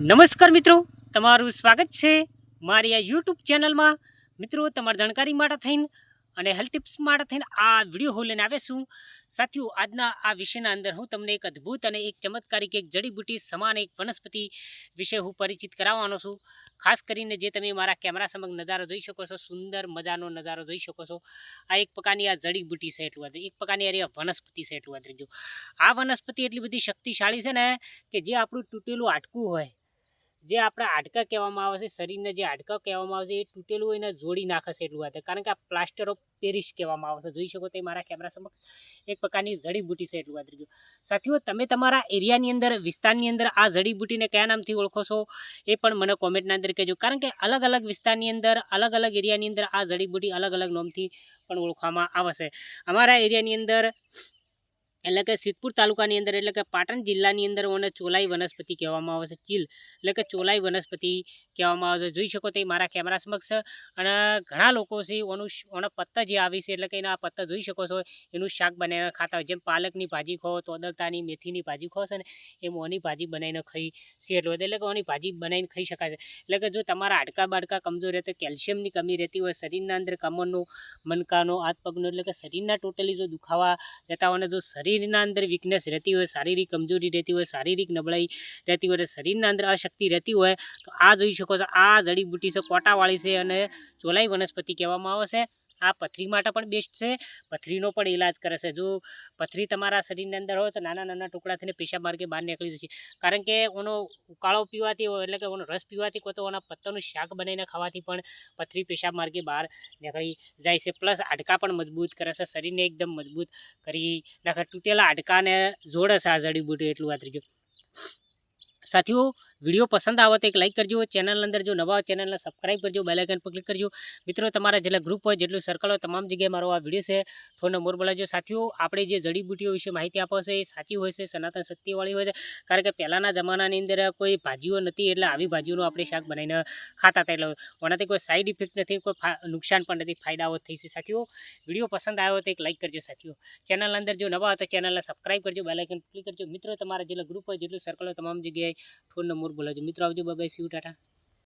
નમસ્કાર મિત્રો, તમારું સ્વાગત છે મારી આ યુટ્યુબ ચેનલમાં. મિત્રો, તમારી જાણકારી માટે થઈને અને હેલ્થ ટિપ્સ માટે થઈને આ વીડિયો હું લઈને આવે છું. સાથીઓ, આજના આ વિષયના અંદર હું તમને એક અદ્ભુત અને એક ચમત્કારિક, એક જડીબુટી સમાન એક વનસ્પતિ વિશે હું પરિચિત કરાવવાનો છું. ખાસ કરીને જે તમે મારા કેમેરા સમક્ષ નજારો જોઈ શકો છો, સુંદર મજાનો નજારો જોઈ શકો છો. આ એક પ્રકારની આ જડીબુટી છે એટલું એક પ્રકારની અરે વનસ્પતિ છે એટલું આ વનસ્પતિ એટલી બધી શક્તિશાળી છે ને કે જે આપણું તૂટેલું આટકું હોય જે આપણા હાડકા કહેવામાં આવે છે, શરીરને જે હાડકા કહેવામાં આવે છે, એ તૂટેલું હોય જોડી નાખે છે એટલું વાત. કારણ કે આ પ્લાસ્ટર ઓફ પેરિસ કહેવામાં આવે છે. જોઈ શકો તે મારા કેમેરા સમક્ષ એક પ્રકારની જડીબુટી છે એટલું રહ્યું સાથીઓ, તમે તમારા એરિયાની અંદર, વિસ્તારની અંદર આ જડીબુટીને કયા નામથી ઓળખો છો? એ પણ મને કોમેન્ટના અંદર કહેજો. કારણ કે અલગ અલગ વિસ્તારની અંદર, અલગ અલગ એરિયાની અંદર આ જડીબુટી અલગ અલગ નામથી પણ ઓળખવામાં આવે છે. અમારા એરિયાની અંદર એટલે કે સિદ્ધપુર તાલુકાની અંદર એટલે કે પાટણ જિલ્લાની અંદર ઓને ચોલાઈ વનસ્પતિ કહેવામાં આવે છે, ચીલ. એટલે કે ચોલાઈ વનસ્પતિ કહેવામાં આવે છે. જોઈ શકો તે મારા કેમેરા સમક્ષ અને ઘણા લોકો છે ઓનું ઓના પત્તા જે આવી છે, એટલે કે એના પત્તા જોઈ શકો છો, એનું શાક બનાવીને ખાતા હોય. જેમ પાલકની ભાજી ખો તોદલતાની મેથીની ભાજી ખો છે ને, એમ ઓની ભાજી બનાવીને ખાઈ છે એટલું એટલે કે ઓની ભાજી બનાવીને ખાઈ શકાય છે. એટલે કે જો તમારા હાડકા બાડકા કમજોર રહે તો કેલ્શિયમની કમી રહેતી હોય, શરીરના અંદર કમરનો, મનકાનો, હાથ પગનો, એટલે કે શરીરના ટોટલી જો દુખાવા રહેતા હોય જો જો શરીરના અંદર વીકનેસ રહેતી હોય, શારીરિક કમજોરી રહેતી હોય, શારીરિક નબળાઈ રહેતી હોય શરીરના અંદર અશક્તિ રહેતી હોય, તો આ જોઈ શકો છો, આ જડીબુટી છે, કોટાવાળી છે અને ચોલાઈ વનસ્પતિ કહેવામાં આવે છે. આ પથરી માટે પણ બેસ્ટ છે. પથરીનો પણ ઇલાજ કરે છે. જો પથરી તમારા શરીરની અંદર હોય તો નાના નાના ટુકડા થઈને પેશાબ માર્ગે બહાર નીકળી જશે. કારણ કે ઓનો ઉકાળો પીવાથી એટલે કે ઓનો રસ પીવાથી કોઈ તો ઓના પત્તાનું શાક બનાવીને ખાવાથી પણ પથરી પેશાબ માર્ગે બહાર નીકળી જાય છે. પ્લસ હાડકાં પણ મજબૂત કરે છે. શરીરને એકદમ મજબૂત કરી નાખે. તૂટેલા હાડકાને જોડે છે આ જડીબુટી, એટલું વાત ગયું. સાથીઓ, વીડિયો પસંદ આવે તો એક લાઇક કરજો ચેનલ અંદર જો નવા ચેનલને સબસ્ક્રાઈબ કરજો બેલાઇકન પર ક્લિક કરજો. મિત્રો, તમારા જેટલા ગ્રુપ હોય, જેટલું સર્કલ હોય, તમામ જગ્યાએ મારો આ વીડિયો છે. ફોન નંબર બોલાવજો. સાથીઓ, આપણે જે જડીબુટીઓ વિશે માહિતી આપો છે, એ સાચી હોય છે, સનાતન શક્તિવાળી હોય છે. કારણ કે પહેલાંના જમાનાની અંદર કોઈ ભાજીઓ નથી એટલે આવી ભાજીઓનું આપણે શાક બનાવીને ખાતા હતા. એટલે ઓનાથી કોઈ સાઈડ ઇફેક્ટ નથી, કોઈ નુકસાન પણ નથી, ફાયદાઓ થઈ છે. સાથીઓ, વીડિયો પસંદ આવ્યો તો એક લાઇક કરજો, સાથીઓ. ચેનલ અંદર જો નવા હોય તો ચેનલને સબસ્ક્રાઈબ કરજો બેલાઇકન ક્લિક કરજો. મિત્રો, તમારા જેટલા ગ્રુપ હોય, જેટલું સર્કલ હોય, તમામ જગ્યાએ ફોન નંબર બોલાવજો. મિત્રો આવજો. બાય સીવ ટાટા